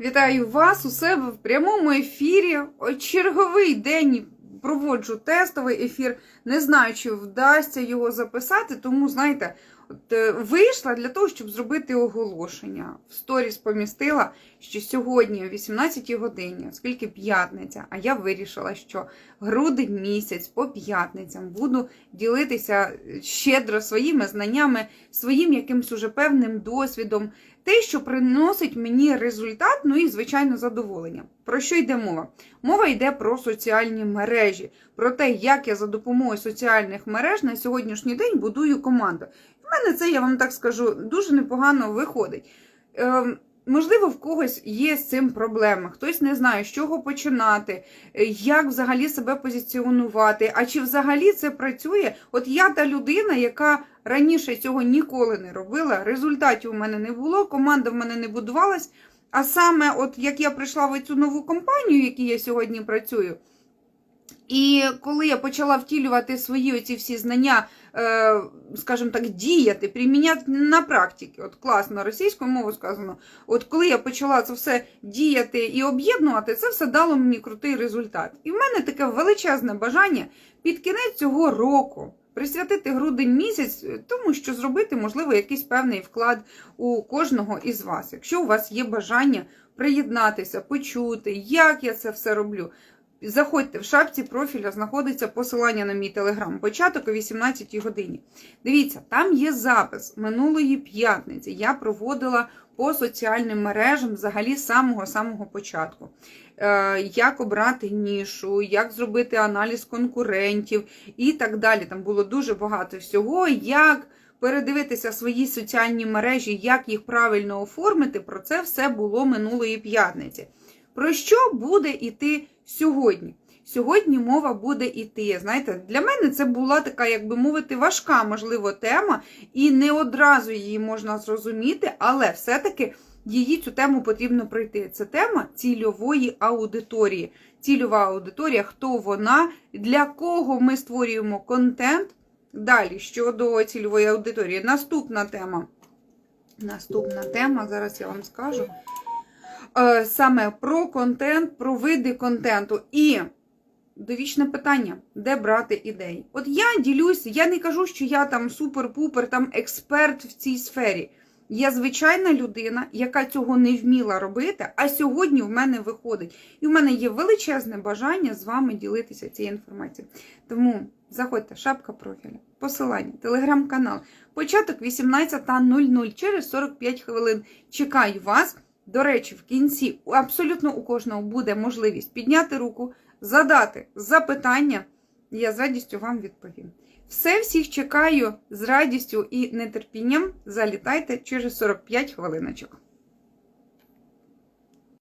Вітаю вас у себе в прямому ефірі. Черговий день проводжу тестовий ефір. Не знаю, чи вдасться його записати, тому, знаєте, от, е, вийшла для того, щоб зробити оголошення. В сторіс помістила, що сьогодні о 18 годині, оскільки п'ятниця, а я вирішила, що грудень місяць по п'ятницям буду ділитися щедро своїми знаннями, своїм якимсь уже певним досвідом те, що приносить мені результат, ну і, звичайно, задоволення. Про що йде мова? Мова йде про соціальні мережі, про те, як я за допомогою соціальних мереж на сьогоднішній день будую команду. У мене це, я вам так скажу, дуже непогано виходить. Можливо, в когось є з цим проблеми, хтось не знає, з чого починати, е, як взагалі себе позиціонувати, а чи взагалі це працює. От я та людина, яка раніше цього ніколи не робила, результатів у мене не було, команда в мене не будувалась. А саме, от як я прийшла в цю нову компанію, в якій я сьогодні працюю, і коли я почала втілювати свої оці всі знання, скажімо так, діяти, приміняти на практиці, от класно російською мовою сказано, от коли я почала це все діяти і об'єднувати, це все дало мені крутий результат. І в мене таке величезне бажання під кінець цього року присвятити грудень місяць, тому що зробити, можливо, якийсь певний вклад у кожного із вас. Якщо у вас є бажання приєднатися, почути, як я це все роблю. Заходьте в шапці профіля, знаходиться посилання на мій телеграм. Початок о 18 годині. Дивіться, там є запис минулої п'ятниці. Я проводила по соціальним мережам взагалі з самого-самого початку. Е, Як обрати нішу, як зробити аналіз конкурентів і так далі. Там було дуже багато всього. Як передивитися свої соціальні мережі, як їх правильно оформити, про це все було минулої п'ятниці. Про що буде йти сьогодні? Сьогодні мова буде йти. Знаєте, для мене це була така, як би мовити, важка, можливо, тема, і не одразу її можна зрозуміти, але все-таки її цю тему потрібно пройти. Це тема цільової аудиторії. Цільова аудиторія, хто вона, для кого ми створюємо контент. Далі, щодо цільової аудиторії, наступна тема. Наступна тема, зараз я вам скажу. Е, Саме про контент, про види контенту. І довічне питання, де брати ідеї. От я ділюсь, я не кажу, що я там супер-пупер, там експерт в цій сфері. Я звичайна людина, яка цього не вміла робити, а сьогодні в мене виходить. І в мене є величезне бажання з вами ділитися цією інформацією. Тому заходьте, шапка профіля, посилання, телеграм-канал. Початок 18.00 через 45 хвилин. Чекаю вас. До речі, в кінці абсолютно у кожного буде можливість підняти руку, задати запитання, і я з радістю вам відповім. Все всіх чекаю з радістю і нетерпінням. Залітайте через 45 хвилиночок.